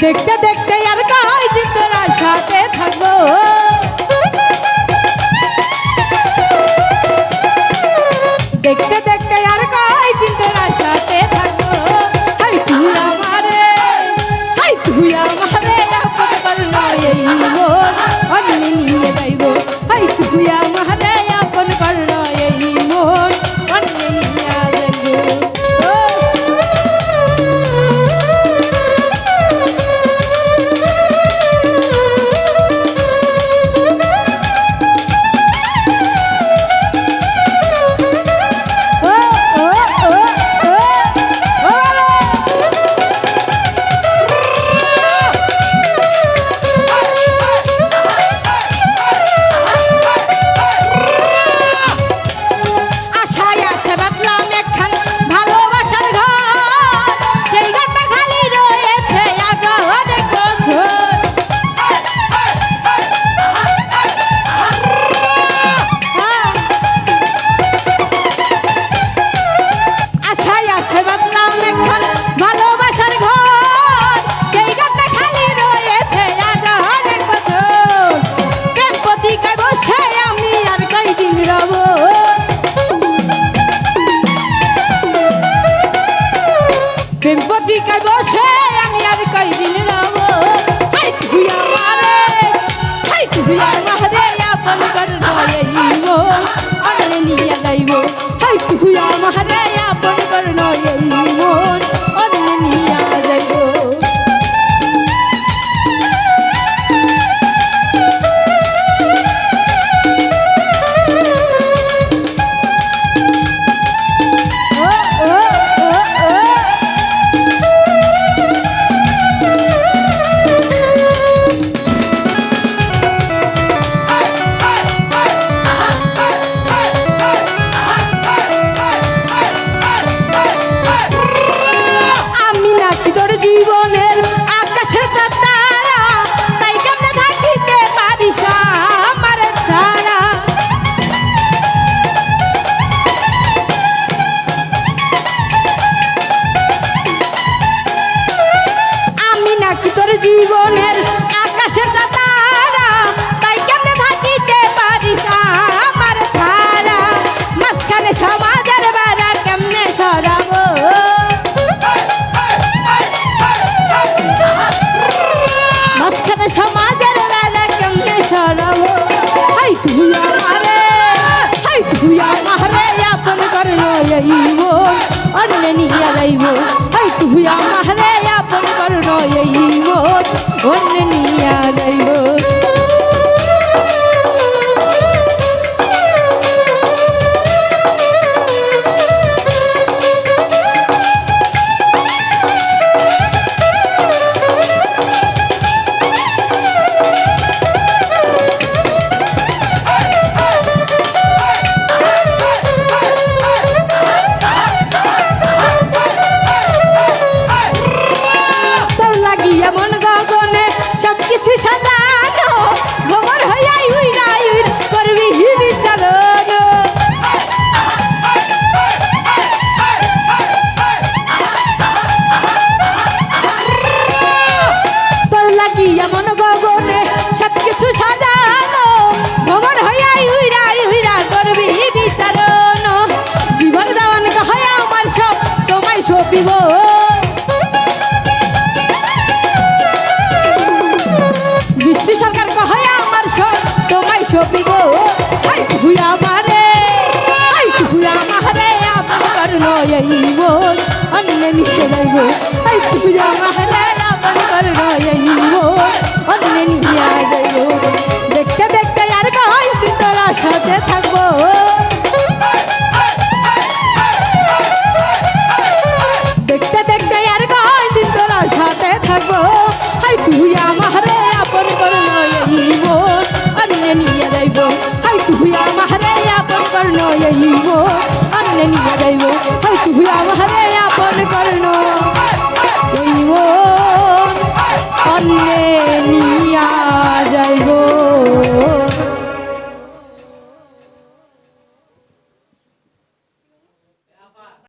দেখতে দেখতে আর কাহাই দিন সাথে আশাতে থাকব। দেখতে দেখতে আর বদনাম লেখন ভালো এইব অন্যে নিয়া যাইব হাই তুই আমারে আপন করণ এইব অন্যে নিয়া যাইব সপি গো আই ভুয়া মারে। আই ভুয়া মারে, আমার করল এই মন অন্য নিচে যাইব আই ভুয়া মারে। লইব আন্নে নিয়ে যাইব হাই তুই আমারে আপন করণ লইব অন্যে